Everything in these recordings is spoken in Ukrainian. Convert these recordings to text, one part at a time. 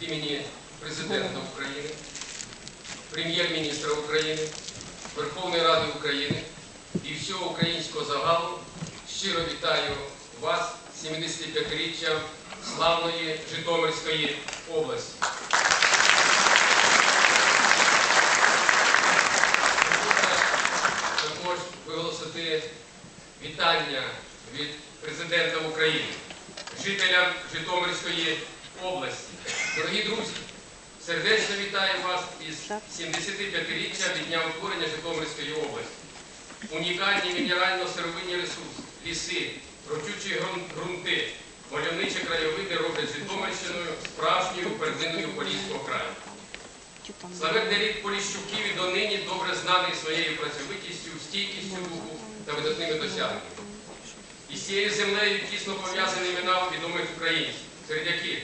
імені Президента України, прем'єр-міністра України, Верховної Ради України і всього українського загалу щиро вітаю вас 75-річчям славної Житомирської області. Також виголосити вітання від президента України, жителям Житомирської області. Дорогі друзі, сердечно вітаю вас із 75-річчя від дня утворення Житомирської області. Унікальні мінерально-сировинні ресурси, ліси, грун- ґрунти, мальовничі краєвиди роблять Житомирщиною справжньою перлиною Поліського краю. Славетний рід Поліщуків і донині добре знаний своєю працьовитістю, стійкістю духу та видатними досягненнями. І з цією землею тісно пов'язані імена відомих українців, серед яких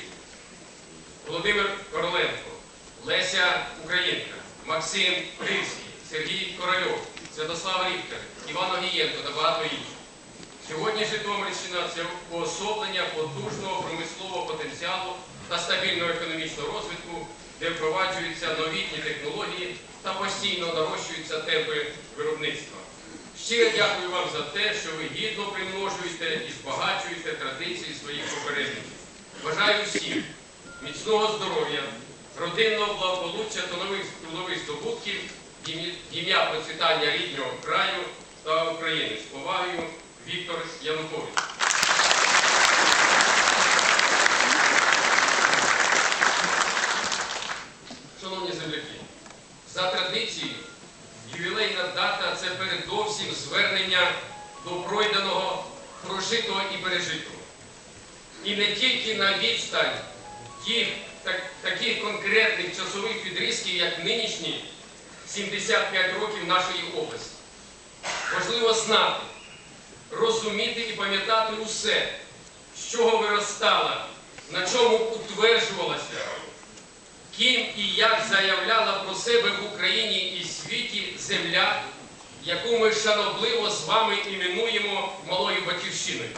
Володимир Короленко, Леся Українка, Максим Римський, Сергій Корольов, Святослав Рівкер, Іван Огієнко та багато інших. Сьогодні Житомирщина це уособлення потужного промислового потенціалу та стабільного економічного розвитку, де впроваджуються новітні технології та постійно нарощуються темпи виробництва. Щиро дякую вам за те, що ви гідно примножуєте і збагачуєте традиції своїх попередників. Бажаю всім міцного здоров'я, родинного благополуччя та нових трудових здобутків ім'я процвітання рідного краю та України. З повагою Віктор Янукович. Шановні земляки, за традицією, ювілейна дата це передовсім звернення до пройденого, прожитого і пережитого. І не тільки на відстань тих так, таких конкретних часових відрізків, як нинішні 75 років нашої області. Важливо знати, розуміти і пам'ятати усе, з чого виростала, на чому утверджувалася, ким і як заявляла про себе в Україні і світі земля, яку ми шанобливо з вами іменуємо малою батьківщиною.